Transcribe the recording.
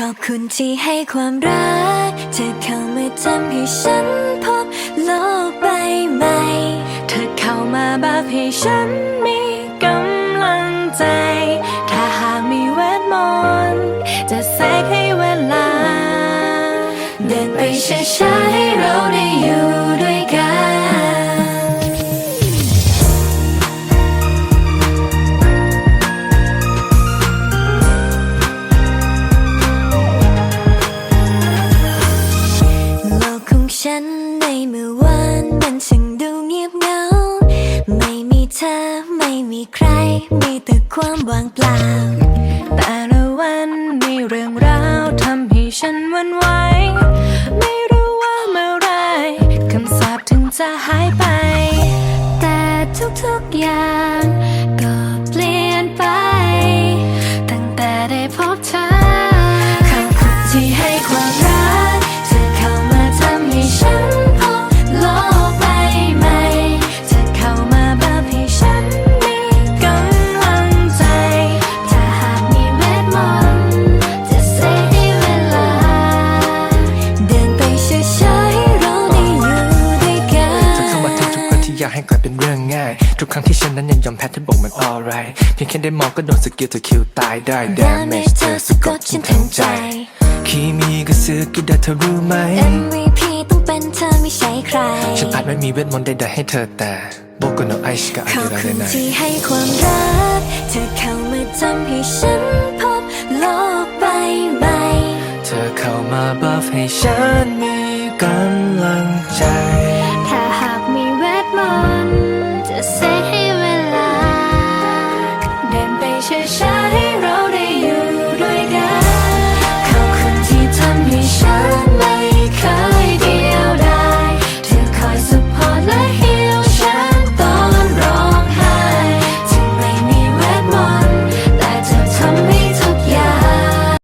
ขอบคุณที่ให้ความรัก เธอเข้ามาทำให้ฉันพบโลกใบใหม่ เธอเข้ามาแบบให้ฉันมีกำลังใจ ถ้าหากมีเวทมนต์จะเสกให้เวลา เดินไปช้าๆให้เราได้อยู่ด้วยกัน ฉันในเมื่อวานมันช่างดูเงียบเหงา ไม่มีเธอไม่มีใคร มีแต่ความว่างเปล่า แต่ละวันมีเรื่องราวทำให้ฉันวันไหว ไม่รู้ว่าเมื่อไรคำสาปถึงจะหายไป แต่ทุกๆอย่าง อยากให้กลายเป็นเรื่องง่าย ทุกครั้งที่ฉันนั้นยังยอมแพ้เธอบอกมัน alright เพียงแค่ได้มองก็โดนสกิลเธอคิวตายได้ damage เธอสะกดฉันทั้งใจคีมีก็ซื้อกี่ดาเธอรู้ไหม MVP ต้องเป็นเธอไม่ใช่ใคร ฉันอาจไม่มีเวทมนต์ใดๆให้เธอแต่บอกกันเอาไอชกะขอาอบเดราคุเดณนายที่ให้ความรัก เธอเข้ามาทำให้ฉันพบโลกใบใหม่ เธอเข้ามาบัฟให้ฉันมีกำลัง